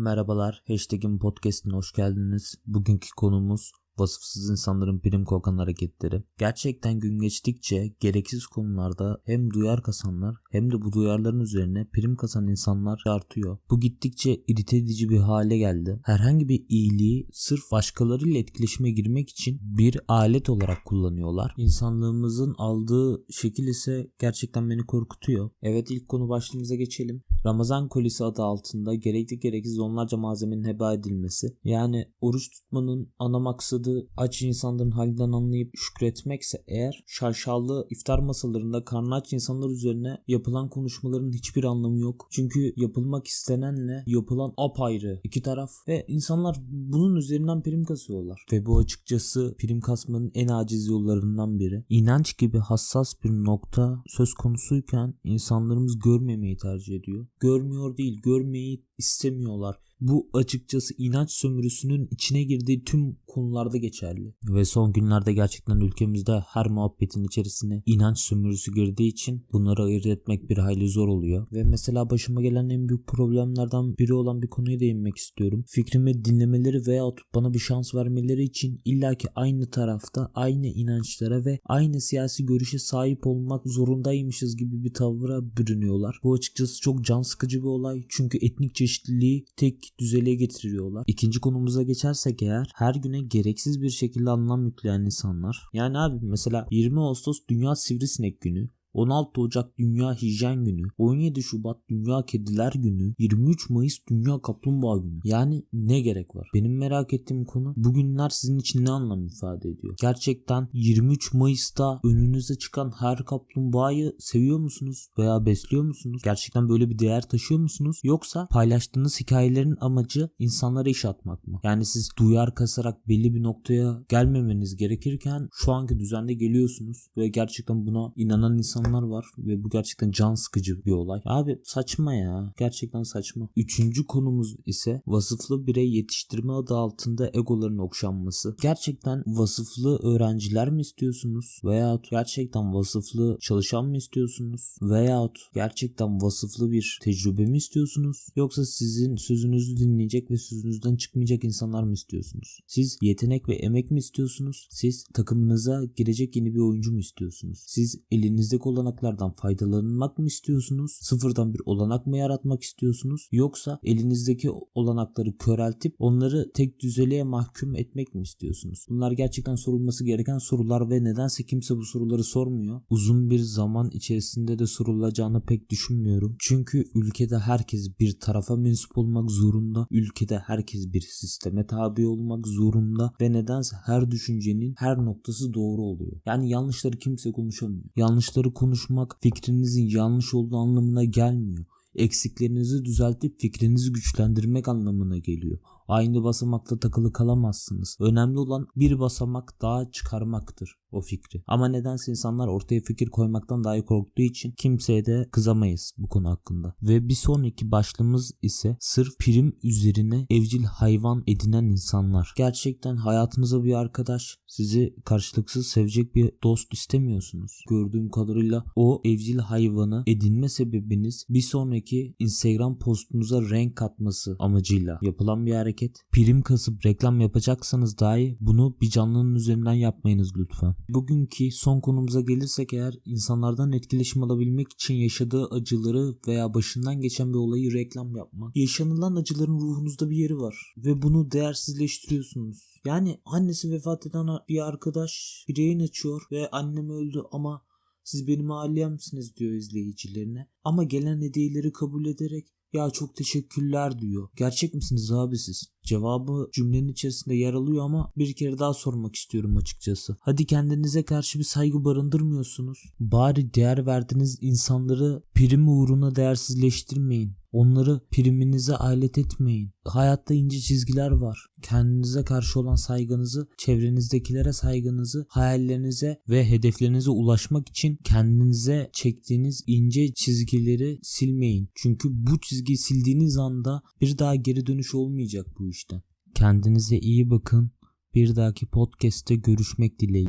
Merhabalar, Hashtag'in podcastine hoş geldiniz. Bugünkü konumuz vasıfsız insanların prim kokan hareketleri. Gerçekten gün geçtikçe gereksiz konularda hem duyar kasanlar hem de bu duyarların üzerine prim kasan insanlar artıyor. Bu gittikçe irite edici bir hale geldi. Herhangi bir iyiliği sırf başkalarıyla etkileşime girmek için bir alet olarak kullanıyorlar. İnsanlığımızın aldığı şekil ise gerçekten beni korkutuyor. Evet ilk konu başlığımıza geçelim. Ramazan kolisi adı altında gerekli gereksiz onlarca malzemenin heba edilmesi. Yani oruç tutmanın ana maksadı aç insanların halinden anlayıp şükretmekse eğer şaşalı iftar masalarında karnı aç insanlar üzerine yapılan konuşmaların hiçbir anlamı yok. Çünkü yapılmak istenenle yapılan apayrı iki taraf ve insanlar bunun üzerinden prim kasıyorlar. Ve bu açıkçası prim kasmanın en aciz yollarından biri. İnanç gibi hassas bir nokta söz konusuyken insanlarımız görmemeyi tercih ediyor. Görmüyor değil, görmeyi istemiyorlar. Bu açıkçası inanç sömürüsünün içine girdiği tüm konularda geçerli. Ve son günlerde gerçekten ülkemizde her muhabbetin içerisine inanç sömürüsü girdiği için bunları ayırt etmek bir hayli zor oluyor. Ve mesela başıma gelen en büyük problemlerden biri olan bir konuya değinmek istiyorum. Fikrimi dinlemeleri veya bana bir şans vermeleri için illaki aynı tarafta aynı inançlara ve aynı siyasi görüşe sahip olmak zorundaymışız gibi bir tavra bürünüyorlar. Bu açıkçası çok can sıkıcı bir olay. Çünkü etnik çeşitliliği tek düzeliğe getiriyorlar. İkinci konumuza geçersek eğer her güne gereksiz bir şekilde anlam yükleyen insanlar. Yani abi mesela 20 Ağustos Dünya Sivrisinek Günü 16 Ocak Dünya Hijyen Günü, 17 Şubat Dünya Kediler Günü, 23 Mayıs Dünya Kaplumbağa Günü. Yani ne gerek var? Benim merak ettiğim konu bugünler sizin için ne anlam ifade ediyor? Gerçekten 23 Mayıs'ta önünüze çıkan her kaplumbağayı seviyor musunuz veya besliyor musunuz? Gerçekten böyle bir değer taşıyor musunuz? Yoksa paylaştığınız hikayelerin amacı insanlara iş atmak mı? Yani siz duyar kasarak belli bir noktaya gelmemeniz gerekirken şu anki düzende geliyorsunuz ve gerçekten buna inanan insan insanlar var ve bu gerçekten can sıkıcı bir olay. Abi saçma ya. Gerçekten saçma. Üçüncü konumuz ise vasıflı birey yetiştirme adı altında egoların okşanması. Gerçekten vasıflı öğrenciler mi istiyorsunuz? Veyahut gerçekten vasıflı çalışan mı istiyorsunuz? Veyahut gerçekten vasıflı bir tecrübe mi istiyorsunuz? Yoksa sizin sözünüzü dinleyecek ve sözünüzden çıkmayacak insanlar mı istiyorsunuz? Siz yetenek ve emek mi istiyorsunuz? Siz takımınıza girecek yeni bir oyuncu mu istiyorsunuz? Siz elinizdeki olanaklardan faydalanmak mı istiyorsunuz? Sıfırdan bir olanak mı yaratmak istiyorsunuz? Yoksa elinizdeki olanakları köreltip onları tek düzeliğe mahkum etmek mi istiyorsunuz? Bunlar gerçekten sorulması gereken sorular ve nedense kimse bu soruları sormuyor. Uzun bir zaman içerisinde de sorulacağını pek düşünmüyorum. Çünkü ülkede herkes bir tarafa mensup olmak zorunda. Ülkede herkes bir sisteme tabi olmak zorunda ve nedense her düşüncenin her noktası doğru oluyor. Yani yanlışları kimse konuşamıyor. Yanlışları konuşmak fikrinizin yanlış olduğu anlamına gelmiyor. Eksiklerinizi düzeltip fikrinizi güçlendirmek anlamına geliyor. Aynı basamakta takılı kalamazsınız. Önemli olan bir basamak daha çıkarmaktır o fikri. Ama nedense insanlar ortaya fikir koymaktan dahi korktuğu için kimseye de kızamayız bu konu hakkında. Ve bir sonraki başlığımız ise sırf prim üzerine evcil hayvan edinen insanlar. Gerçekten hayatınıza bir arkadaş, sizi karşılıksız sevecek bir dost istemiyorsunuz. Gördüğüm kadarıyla o evcil hayvanı edinme sebebiniz bir sonraki Instagram postunuza renk katması amacıyla yapılan bir hareket. Prim kasıp reklam yapacaksanız dahi bunu bir canlının üzerinden yapmayınız lütfen. Bugünkü son konumuza gelirsek eğer insanlardan etkileşim alabilmek için yaşadığı acıları veya başından geçen bir olayı reklam yapmak. Yaşanılan acıların ruhunuzda bir yeri var ve bunu değersizleştiriyorsunuz. Yani annesi vefat eden bir arkadaş bir yayın açıyor ve annem öldü ama siz benim ailem,siniz diyor izleyicilerine. Ama gelen hediyeleri kabul ederek ya çok teşekkürler diyor. Gerçek misiniz abi siz? Cevabı cümlenin içerisinde yer alıyor ama bir kere daha sormak istiyorum açıkçası. Hadi kendinize karşı bir saygı barındırmıyorsunuz. Bari değer verdiğiniz insanları prim uğruna değersizleştirmeyin. Onları priminize alet etmeyin. Hayatta ince çizgiler var. Kendinize karşı olan saygınızı, çevrenizdekilere saygınızı, hayallerinize ve hedeflerinize ulaşmak için kendinize çektiğiniz ince çizgileri silmeyin. Çünkü bu çizgiyi sildiğiniz anda bir daha geri dönüş olmayacak bu işten. Kendinize iyi bakın. Bir dahaki podcast'te görüşmek dileğiyle.